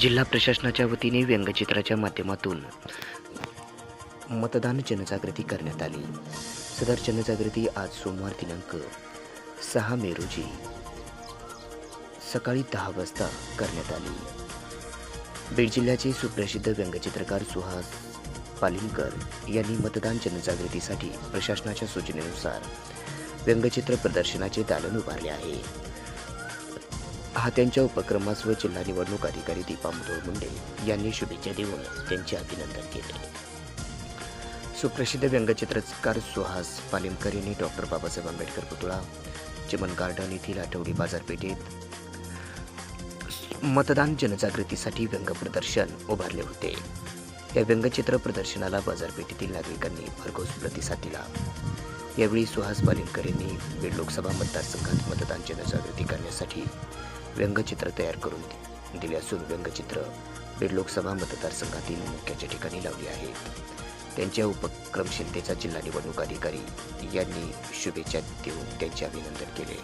जिल्हा प्रशासनाच्या वतीने व्यंगचित्राच्या माध्यमातून मतदान जनजागृती करण्यात आली. सदर जनजागृती आज सोमवार दिनांक सहा मे रोजी सकाळी दहा वाजता करण्यात आली. बीड जिल्ह्याचे सुप्रसिद्ध व्यंगचित्रकार सुहास पालिंकर यांनी मतदान जनजागृतीसाठी प्रशासनाच्या सूचनेनुसार व्यंगचित्र प्रदर्शनाचे दालन उभारले आहे. हा त्यांच्या उपक्रमास व जिल्हा निवडणूक अधिकारी दीपा मुधोळ मुंडे यांनी शुभेच्छा देऊन त्यांचे अभिनंदन केले. सुप्रसिद्ध व्यंगचित्रकार सुहास पालिमकर यांनी डॉक्टर बाबासाहेब आंबेडकर पुतळा चिमन गार्डन येथील आठवडी बाजारपेठेत मतदान जनजागृतीसाठी व्यंग प्रदर्शन उभारले होते. या व्यंगचित्र प्रदर्शनाला बाजारपेठेतील नागरिकांनी भरघोस प्रतिसाद दिला. यावेळी सुहास पालिमकर यांनी बीड लोकसभा मतदारसंघात मतदान जनजागृती करण्यासाठी व्यंगचित्र तयार करून दिले असून व्यंगचित्र बीड लोकसभा मतदारसंघातील मुख्याच्या ठिकाणी लावली आहेत त्यांच्या उपक्रमशीलतेचा जिल्हा निवडणूक अधिकारी यांनी शुभेच्छा देऊन त्यांचे अभिनंदन केले.